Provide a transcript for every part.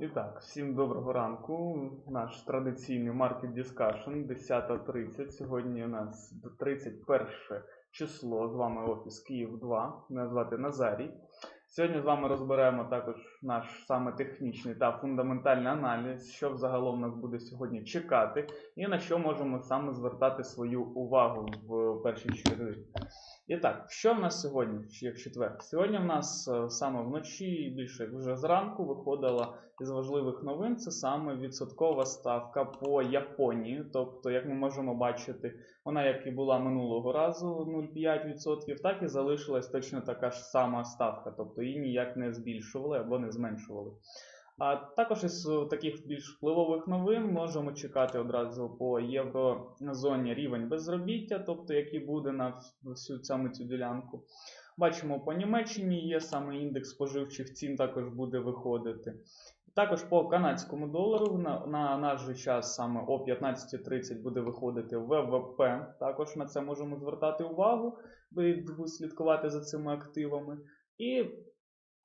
І так, всім доброго ранку. Наш традиційний Market Discussion 10.30. Сьогодні у нас 31 число. З вами офіс Київ 2. Мене звати Назарій. Сьогодні з вами розберемо також наш саме технічний та фундаментальний аналіз, що взагалом нас буде сьогодні чекати, і на що можемо саме звертати свою увагу в першій черзі. І так, що в нас сьогодні, як четвер? Сьогодні в нас е, саме вночі, більше вже зранку, виходила із важливих новин. Це саме відсоткова ставка по Японії. Тобто, як ми можемо бачити, вона як і була минулого разу 0,5%, так і залишилась точно така ж сама ставка, тобто її ніяк не збільшували або не зменшували. А також із е, таких більш впливових новин можемо чекати одразу по єврозоні рівень безробіття, тобто який буде на всю саме цю ділянку. Бачимо, по Німеччині є саме індекс споживчих цін, також буде виходити. Також по канадському долару на, на наш час саме о 15.30 буде виходити ВВП. Також на це можемо звертати увагу, слідкувати за цими активами. І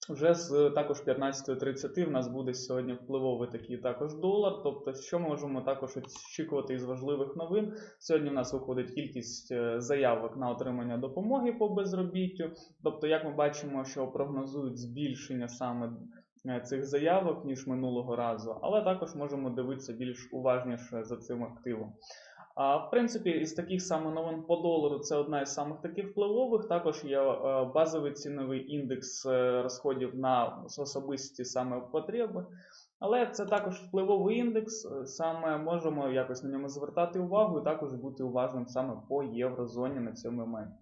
вже з також 15.30 в нас буде сьогодні впливовий такий також долар. Тобто, що можемо також очікувати із важливих новин. Сьогодні в нас виходить кількість е, заявок на отримання допомоги по безробіттю. Тобто, як ми бачимо, що прогнозують збільшення саме цих заявок, ніж минулого разу, але також можемо дивитися більш уважніше за цим активом. А в принципі, із таких саме новин по долару це одна із самих таких впливових. Також є е, базовий ціновий індекс е, розходів на особисті саме потреби. Але це також впливовий індекс, е, саме можемо якось на ньому звертати увагу і також бути уважним саме по єврозоні на цьому моменті.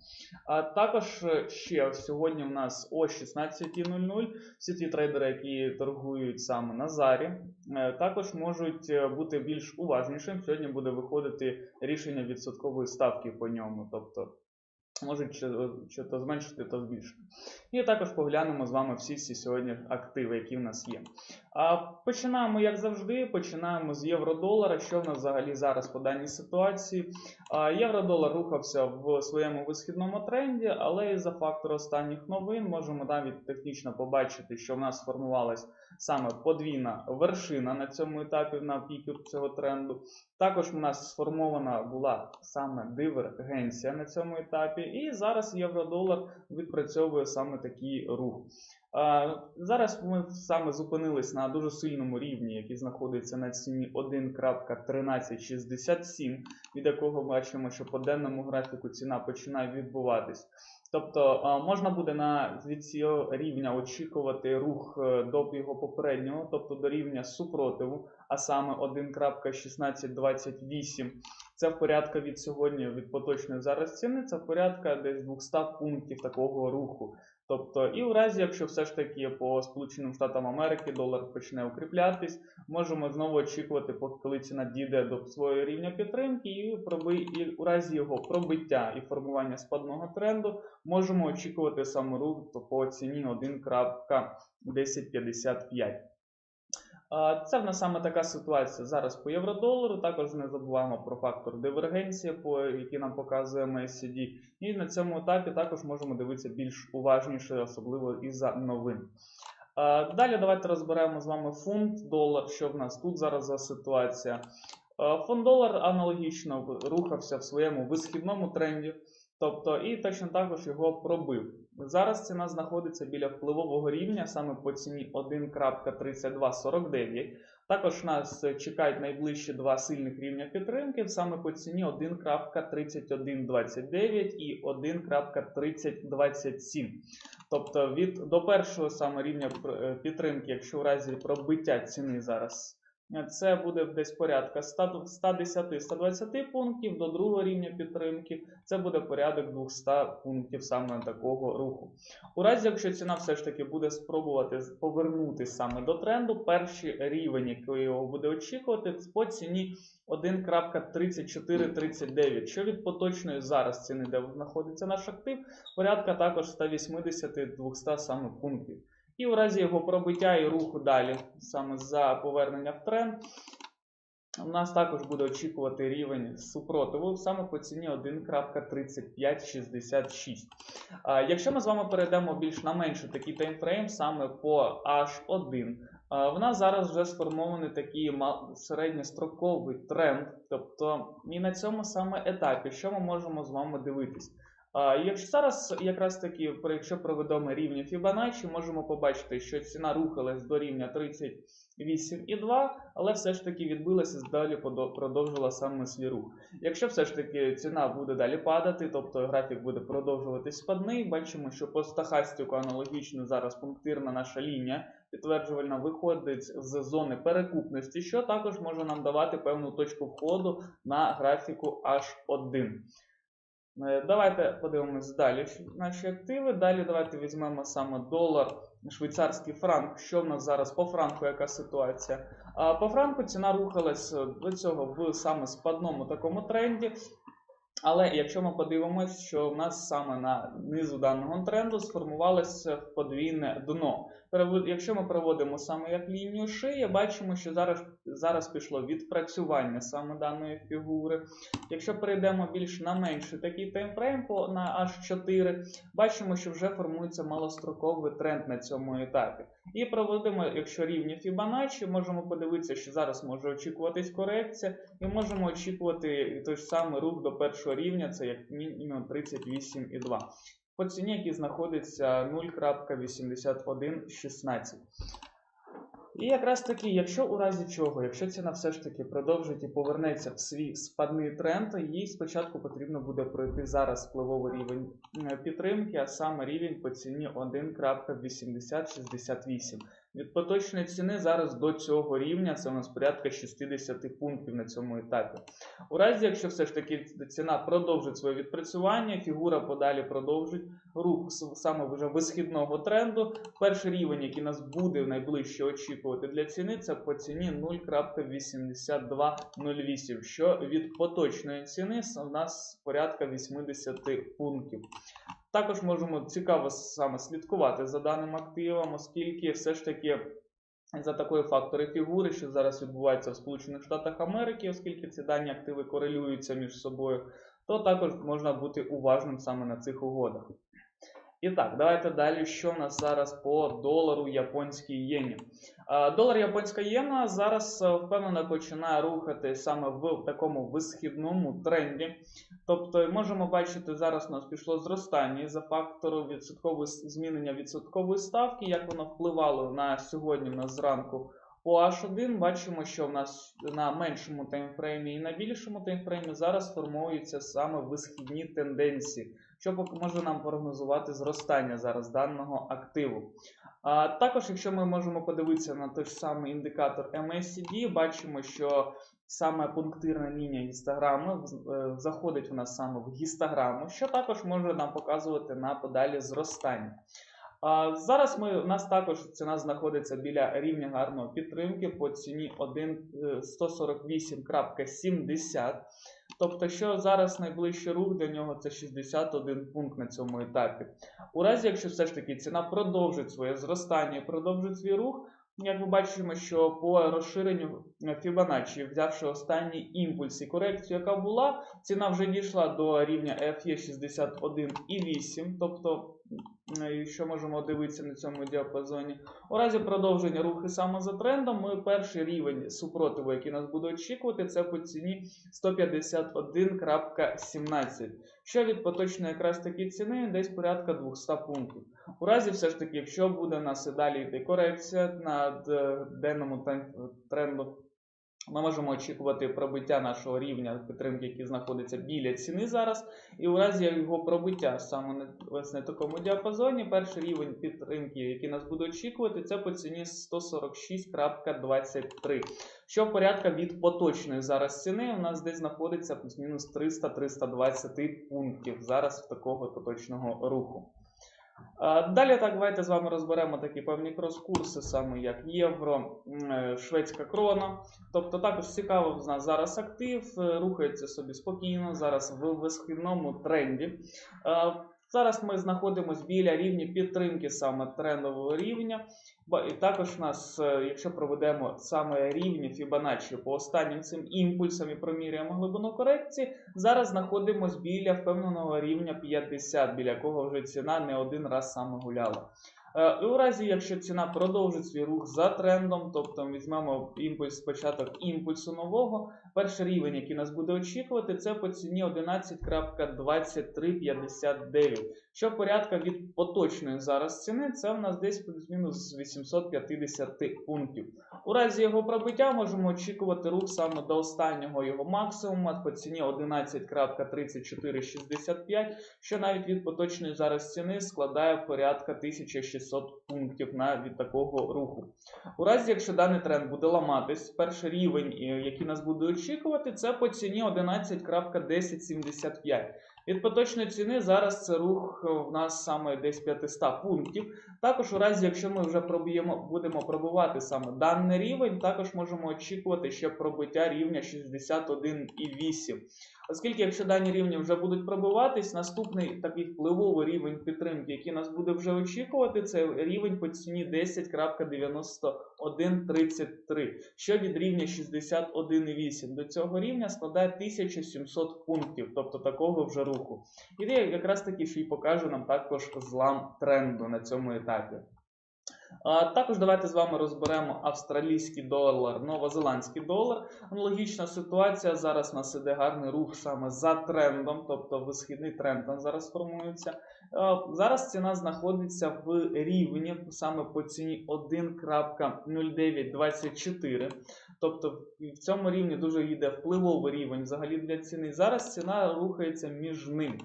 А також ще сьогодні у нас о 16.00 всі ті трейдери, які торгують саме на зарі, також можуть бути більш уважнішим. Сьогодні буде виходити рішення відсоткової ставки по ньому. тобто Можуть чи то зменшити, то збільшити. І також поглянемо з вами всі ці сьогодні активи, які в нас є. Починаємо, як завжди, починаємо з євро-долара. Що в нас взагалі зараз по даній ситуації? Євро-долар рухався в своєму висхідному тренді, але і за фактору останніх новин можемо навіть технічно побачити, що в нас сформувалась саме подвійна вершина на цьому етапі на піку цього тренду. Також у нас сформована була саме дивергенція на цьому етапі, і зараз євро-долар відпрацьовує саме такий рух. Зараз ми саме зупинились на дуже сильному рівні, який знаходиться на ціні 1.1367, від якого бачимо, що по денному графіку ціна починає відбуватись. Тобто можна буде на від цього рівня очікувати рух е, до його попереднього, тобто до рівня супротиву, а саме 1.1628. Це в порядку від сьогодні, від поточної зараз ціни, це в порядку десь 200 пунктів такого руху. Тобто, і в разі, якщо все ж таки по Сполученим Штатам Америки долар почне укріплятись, можемо знову очікувати, коли ціна дійде до свого рівня підтримки, і проби, і у разі його пробиття і формування спадного тренду, можемо очікувати саме рух по ціні 1.1055. Це в нас саме така ситуація зараз по євро-долару. Також не забуваємо про фактор дивергенції, по який нам показує MACD. І на цьому етапі також можемо дивитися більш уважніше, особливо із-за новин. Далі давайте розберемо з вами фунт, долар, що в нас тут зараз за ситуація. Фонд долар аналогічно рухався в своєму висхідному тренді. Тобто, і точно також його пробив. Зараз ціна знаходиться біля впливового рівня, саме по ціні 1.3249. Також нас чекають найближчі два сильних рівня підтримки, саме по ціні 1.3129 і 1.3027. Тобто від до першого саме рівня е, підтримки, якщо в разі пробиття ціни зараз це буде десь порядка 110-120 пунктів до другого рівня підтримки. Це буде порядок 200 пунктів саме такого руху. У разі, якщо ціна все ж таки буде спробувати повернутися саме до тренду, перший рівень, який його буде очікувати, по ціні 1.3439, що від поточної зараз ціни, де знаходиться наш актив, порядка також 180-200 саме пунктів. І в разі його пробиття і руху далі, саме за повернення в тренд, у нас також буде очікувати рівень супротиву саме по ціні 1.3566. Якщо ми з вами перейдемо більш на менший такий таймфрейм, саме по H1, В нас зараз вже сформований такий середньостроковий тренд. Тобто, і на цьому саме етапі, що ми можемо з вами дивитись? А, Якщо зараз якраз таки, якщо проведемо рівні Fibonacci, можемо побачити, що ціна рухалась до рівня 38,2, але все ж таки відбилася далі продовжила саме свій рух. Якщо все ж таки ціна буде далі падати, тобто графік буде продовжуватись спадний, бачимо, що по стахастику аналогічно зараз пунктирна наша лінія підтверджувальна виходить з зони перекупності, що також може нам давати певну точку входу на графіку H1. Е, Давайте подивимось далі наші активи. Далі давайте візьмемо саме долар, швейцарський франк. Що в нас зараз по франку, яка ситуація? По франку ціна рухалась е, до цього в саме спадному такому тренді. Але якщо ми подивимось, що в нас саме на низу даного тренду сформувалося подвійне дно. Якщо ми проводимо саме як лінію шиї, бачимо, що зараз, зараз пішло відпрацювання саме даної фігури. Якщо перейдемо більш на менший такий таймфрейм на H4, бачимо, що вже формується малостроковий тренд на цьому етапі. І проводимо, якщо рівні Fibonacci, можемо подивитися, що зараз може очікуватись корекція, і можемо очікувати той ж самий рух до першого рівня, це як мінімум 38,2. По ціні, який знаходиться 0.8116. І якраз таки, якщо у разі чого, якщо ціна все ж таки продовжить і повернеться в свій спадний тренд, їй спочатку потрібно буде пройти зараз впливовий рівень підтримки, а саме рівень по ціні 1.8068. Від поточної ціни зараз до цього рівня це у нас порядка 60 пунктів на цьому етапі. У разі, якщо все ж таки ціна продовжить своє відпрацювання, фігура подалі продовжить рух саме вже висхідного тренду. Перший рівень, який нас буде найближче очікувати для ціни, це по ціні 0.8208, що від поточної ціни у нас порядка 80 пунктів. Також можемо цікаво саме слідкувати за даним активом, оскільки все ж таки за такої фактори фігури, що зараз відбувається в Сполучених Штатах Америки, оскільки ці дані активи корелюються між собою, то також можна бути уважним саме на цих угодах. І так, давайте далі. Що в нас зараз по долару японській єні? Долар японська єна зараз е, впевнено починає рухати саме в такому висхідному тренді. Тобто можемо бачити, зараз у нас пішло зростання за фактору відсоткової змінення відсоткової ставки, як воно впливало на сьогодні на зранку. По H1 бачимо, що в нас на меншому таймфреймі і на більшому таймфреймі зараз формуються саме висхідні тенденції, що може нам прогнозувати зростання зараз даного активу. А також, якщо ми можемо подивитися на той самий індикатор MACD, бачимо, що саме пунктирна лінія гістограми е, заходить у нас саме в гістограму, що також може нам показувати на подалі зростання. А, зараз ми, у нас також ціна знаходиться біля рівня гарної підтримки по ціні 1, е, 148.70. Тобто, що зараз найближчий рух для нього це 61 пункт на цьому етапі. У разі, якщо все ж таки ціна продовжить своє зростання і продовжить свій рух, як ми бачимо, що по розширенню Fibonacci, взявши останній імпульс і корекцію, яка була, ціна вже дійшла до рівня FE 61,8, тобто, м, що можемо дивитися на цьому діапазоні. У разі продовження руху саме за трендом, ми перший рівень супротиву, який нас буде очікувати, це по ціні 151.17, що від поточної якраз таки ціни десь порядка 200 пунктів. У разі все ж таки, якщо буде нас і далі йти корекція на денному тренду, ми можемо очікувати пробиття нашого рівня підтримки, який знаходиться біля ціни зараз. І у разі його пробиття саме ось на такому діапазоні, перший рівень підтримки, який нас буде очікувати, це по ціні 146.23. Що порядка від поточної зараз ціни у нас десь знаходиться плюс-мінус 300-320 пунктів зараз в такого поточного руху. Далі так давайте з вами розберемо такі певні крос-курси, саме як євро, е, шведська крона. Тобто також цікаво в нас зараз актив, е, рухається собі спокійно, зараз в висхідному тренді. Зараз ми знаходимося біля рівня підтримки саме трендового рівня. І також нас, е, якщо проведемо саме рівні Fibonacci по останнім цим імпульсам і проміряємо глибину корекції, зараз знаходимося біля впевненого рівня 50, біля якого вже ціна не один раз саме гуляла. Е, І у разі, якщо ціна продовжить свій рух за трендом, тобто візьмемо імпульс початок імпульсу нового, перший рівень, який нас буде очікувати, це по ціні 11.2359, що порядка від поточної зараз ціни, це в нас десь плюс-мінус 850 пунктів. У разі його пробиття можемо очікувати рух саме до останнього його максимуму по ціні 11.3465, що навіть від поточної зараз ціни складає порядка 1600 пунктів на від такого руху. У разі, якщо даний тренд буде ламатись, перший рівень, е, який нас буде очікувати, це по ціні 11.1075. Від поточної ціни зараз це рух е, в нас саме десь 500 пунктів. Також у разі, якщо ми вже проб'ємо, будемо пробувати саме даний рівень, також можемо очікувати ще пробиття рівня 61,8. Оскільки, якщо дані рівні вже будуть пробиватись, наступний такий впливовий рівень підтримки, який нас буде вже очікувати, це рівень по ціні 10.9133, що від рівня 61,8 до цього рівня складає 1700 пунктів, тобто такого вже руху. І якраз таки ще й покаже нам також злам тренду на цьому етапі. Також давайте з вами розберемо австралійський долар, новозеландський долар. Аналогічна ситуація. Зараз у нас іде гарний рух саме за трендом, тобто висхідний тренд там зараз формується. Зараз ціна знаходиться в рівні саме по ціні 1.0924. Тобто в цьому рівні дуже йде впливовий рівень взагалі для ціни. Зараз ціна рухається між ним.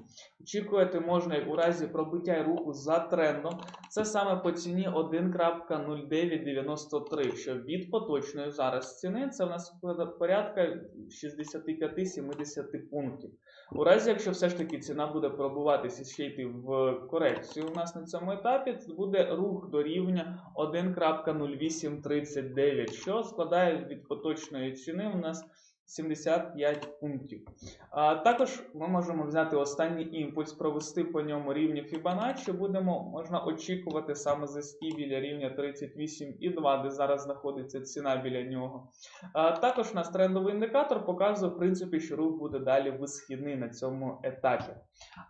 Очікувати можна у разі пробиття руху за трендом. Це саме по ціні 1.0993, що від поточної зараз ціни це в нас порядка 65-70 пунктів. У разі, якщо все ж таки ціна буде пробуватися ще йти в корекцію у нас на цьому етапі, буде рух до рівня 1.0839, що складає від поточної ціни у нас 75 пунктів. А, також ми можемо взяти останній імпульс, провести по ньому рівні Fibonacci. Будемо можна очікувати саме зайсти біля рівня 38,2, де зараз знаходиться ціна біля нього. А, також у нас трендовий індикатор показує, в принципі, що рух буде далі висхідний на цьому етапі.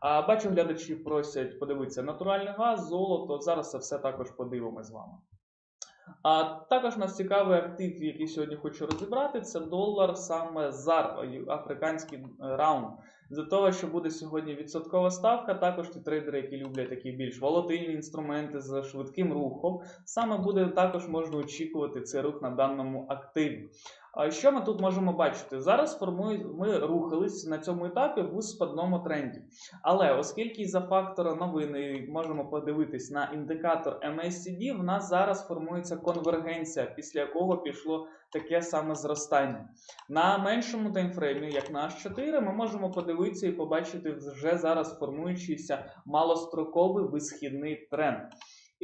А, бачу, глядачі просять подивитися натуральний газ, золото. Зараз це все також подивимося з вами. А також нас цікавий актив, який сьогодні хочу розібрати, це долар саме ZAR, африканський раунд. За того, що буде сьогодні відсоткова ставка, також ті трейдери, які люблять такі більш волатильні інструменти з швидким рухом, саме буде також можна очікувати цей рух на даному активі. Що ми тут можемо бачити? Зараз ми рухались на цьому етапі в спадному тренді. Але оскільки за фактора новини можемо подивитись на індикатор MACD, в нас зараз формується конвергенція, після якого пішло таке саме зростання. На меншому таймфреймі, як на H4, ми можемо подивитися і побачити вже зараз формуючийся малостроковий висхідний тренд.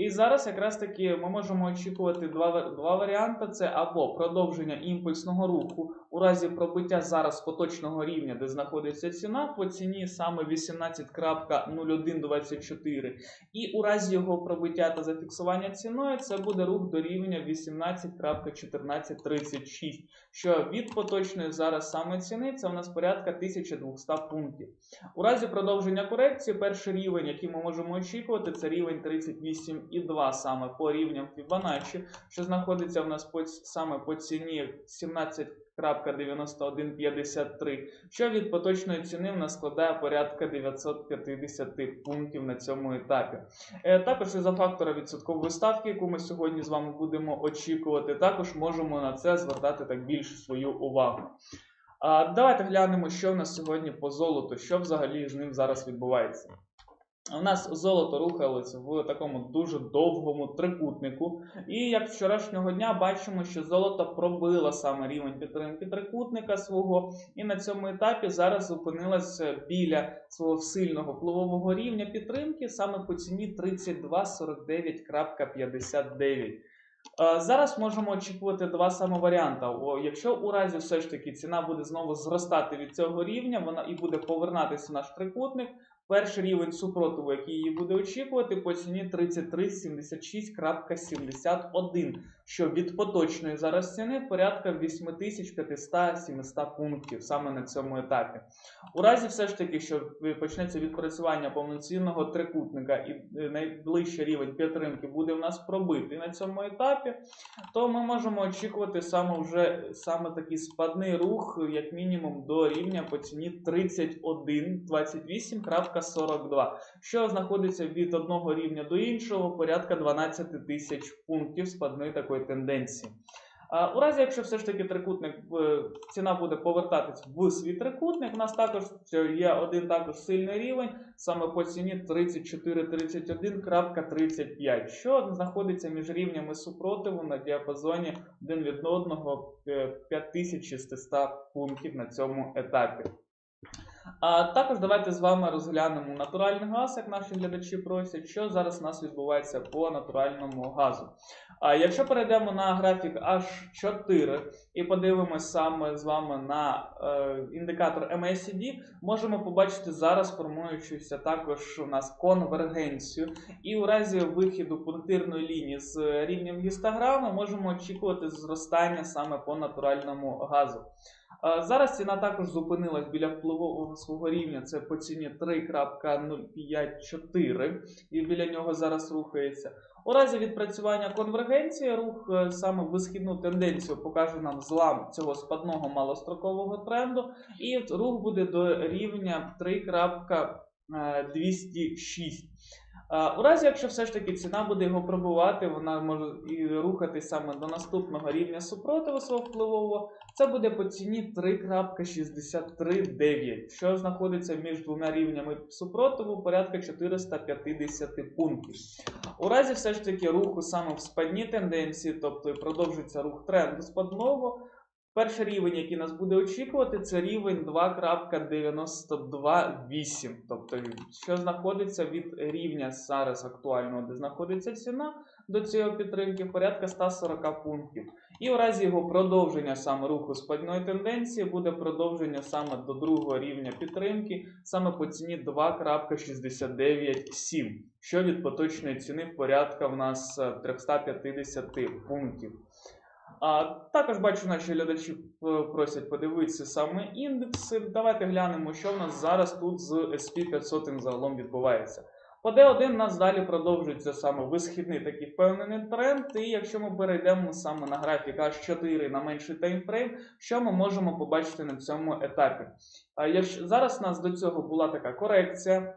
І зараз якраз таки ми можемо очікувати два два варіанти: це або продовження імпульсного руху у разі пробиття зараз поточного рівня, де знаходиться ціна, по ціні саме 18.0124. І у разі його пробиття та зафіксування ціною, це буде рух до рівня 18.1436, що від поточної зараз саме ціни це у нас порядка 1200 пунктів. У разі продовження корекції, перший рівень, який ми можемо очікувати, це рівень 38,2 саме по рівням Fibonacci, що знаходиться в нас по, саме по ціні 17.9153, що від поточної ціни в нас складає порядка 950 пунктів на цьому етапі. Е, також за фактора відсоткової ставки, яку ми сьогодні з вами будемо очікувати, також можемо на це звертати так більше свою увагу. А, Давайте глянемо, що в нас сьогодні по золоту, що взагалі з ним зараз відбувається. У нас золото рухалося в такому дуже довгому трикутнику. І як вчорашнього дня бачимо, що золото пробило саме рівень підтримки трикутника свого, і на цьому етапі зараз зупинилося біля свого сильного впливового рівня підтримки саме по ціні 3249.59. Зараз можемо очікувати два саме варіанти. Якщо у разі все ж таки ціна буде знову зростати від цього рівня, вона і буде повернатися в наш трикутник, перший рівень супротиву, який її буде очікувати, по ціні 3376.71, що від поточної зараз ціни порядка 8500-700 пунктів саме на цьому етапі. У разі все ж таки, що почнеться відпрацювання повноцінного трикутника і е, найближчий рівень підтримки буде в нас пробитий на цьому етапі, то ми можемо очікувати саме вже саме такий спадний рух, як мінімум, до рівня по ціні 31.28.42, що знаходиться від одного рівня до іншого порядка 12 тисяч пунктів спадної такої тенденції. У разі, якщо все ж таки трикутник е, ціна буде повертатись в свій трикутник, у нас також є один також сильний рівень, саме по ціні 3431.35, що знаходиться між рівнями супротиву на діапазоні один від одного е, 5600 пунктів на цьому етапі. А також давайте з вами розглянемо натуральний газ, як наші глядачі просять, що зараз у нас відбувається по натуральному газу. А якщо перейдемо на графік H4 і подивимося саме з вами на е, індикатор MACD, можемо побачити зараз формуючуся також у нас конвергенцію. І у разі вихіду пунктирної лінії з рівнем гістограми можемо очікувати зростання саме по натуральному газу. Зараз ціна також зупинилась біля впливового свого рівня, це по ціні 3.054, і біля нього зараз рухається. У разі відпрацювання конвергенції рух е, саме висхідну тенденцію покаже нам злам цього спадного малострокового тренду, і рух буде до рівня 3.206. У разі, якщо все ж таки ціна буде його пробувати, вона може і рухатись саме до наступного рівня супротиву свого впливового, це буде по ціні 3.639, що знаходиться між двома рівнями супротиву порядка 450 пунктів. У разі все ж таки руху саме в спадній тенденції, тобто продовжується рух тренду спадного, перший рівень, який нас буде очікувати, це рівень 2.928, тобто що знаходиться від рівня зараз актуального, де знаходиться ціна до цієї підтримки, порядка 140 пунктів. І у разі його продовження саме руху спадної тенденції буде продовження саме до другого рівня підтримки, саме по ціні 2.697, що від поточної ціни порядка в нас е, 350 пунктів. А, також бачу, наші глядачі е, просять подивитися саме індекси. Давайте глянемо, що в нас зараз тут з SP500 загалом відбувається. По D1 нас далі продовжується саме висхідний такий впевнений тренд. І якщо ми перейдемо саме на графік H4 на менший таймфрейм, що ми можемо побачити на цьому етапі? Зараз у нас до цього була така корекція.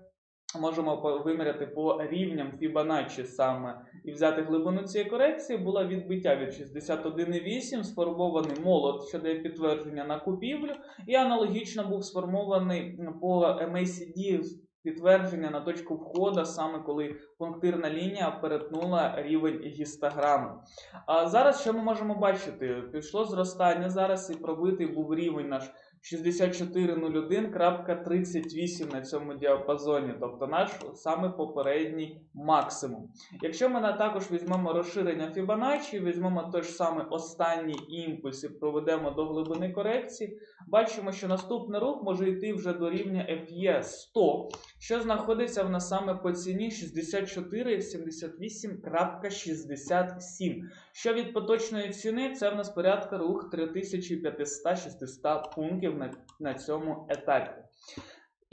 Можемо виміряти по рівням Fibonacci саме і взяти глибину цієї корекції. Було відбиття від 61,8, сформований молот, що дає підтвердження на купівлю, і аналогічно був сформований по MACD підтвердження на точку входу, саме коли пунктирна лінія перетнула рівень гістограми. А зараз що ми можемо бачити? Пішло зростання зараз і пробитий був рівень наш 6401.38 на цьому діапазоні, тобто наш саме попередній максимум. Якщо ми також візьмемо розширення Fibonacci, візьмемо той ж самий останній імпульс і проведемо до глибини корекції, бачимо, що наступний рух може йти вже до рівня FE 100, що знаходиться в нас саме по ціні 6478.67, що від поточної ціни це в нас порядка рух 3500-600 пунктів на, на цьому етапі.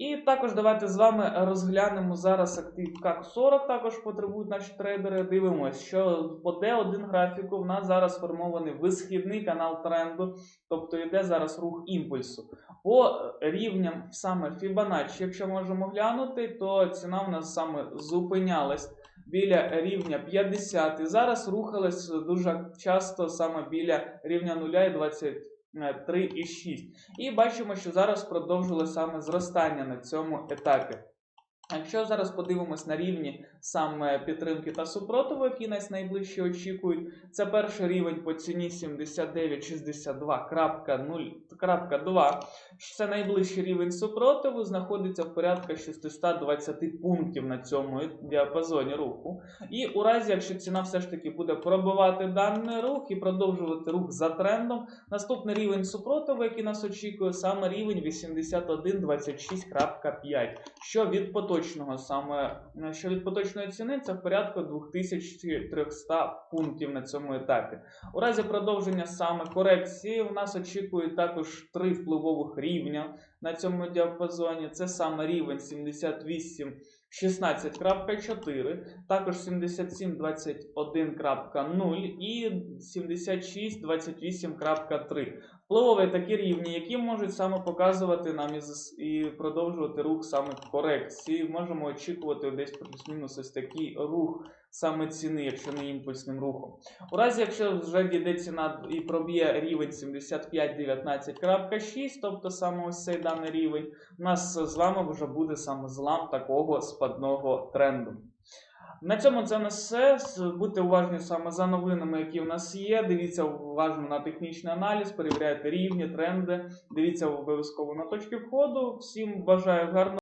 І також давайте з вами розглянемо зараз актив как 40 також потребують наші трейдери. Дивимось, що по D1 графіку в нас зараз сформований висхідний канал тренду, тобто йде зараз рух імпульсу. По рівням саме Fibonacci, якщо можемо глянути, то ціна в нас саме зупинялась біля рівня 50 і зараз рухалась дуже часто саме біля рівня 0,23,6. І бачимо, що зараз продовжили саме зростання на цьому етапі. Якщо зараз подивимось на рівні саме підтримки та супротиву, які нас найближче очікують, це перший рівень по ціні 79,62.0.2. Це найближчий рівень супротиву, знаходиться в порядку 620 пунктів на цьому діапазоні руху. І у разі, якщо ціна все ж таки буде пробивати даний рух і продовжувати рух за трендом, наступний рівень супротиву, який нас очікує, саме рівень 81,26.5, що від поточного саме е, що від поточної ціни це в порядку 2300 пунктів на цьому етапі. У разі продовження саме корекції в нас очікує також три впливових рівня на цьому діапазоні. Це саме рівень 78 16.4, також 77.21.0 і 76.28.3. Впливові такі рівні, які можуть саме показувати нам і, продовжувати рух саме корекції. Можемо очікувати десь плюс-мінус ось такий рух саме ціни, якщо не імпульсним рухом. У разі, якщо вже дійде ціна і проб'є рівень 75.19.6, тобто саме ось цей даний рівень, у нас з вами вже буде саме злам такого спадного тренду. На цьому це на все. Будьте уважні саме за новинами, які в нас є. Дивіться уважно на технічний аналіз, перевіряйте рівні, тренди. Дивіться обов'язково на точки входу. Всім бажаю гарного.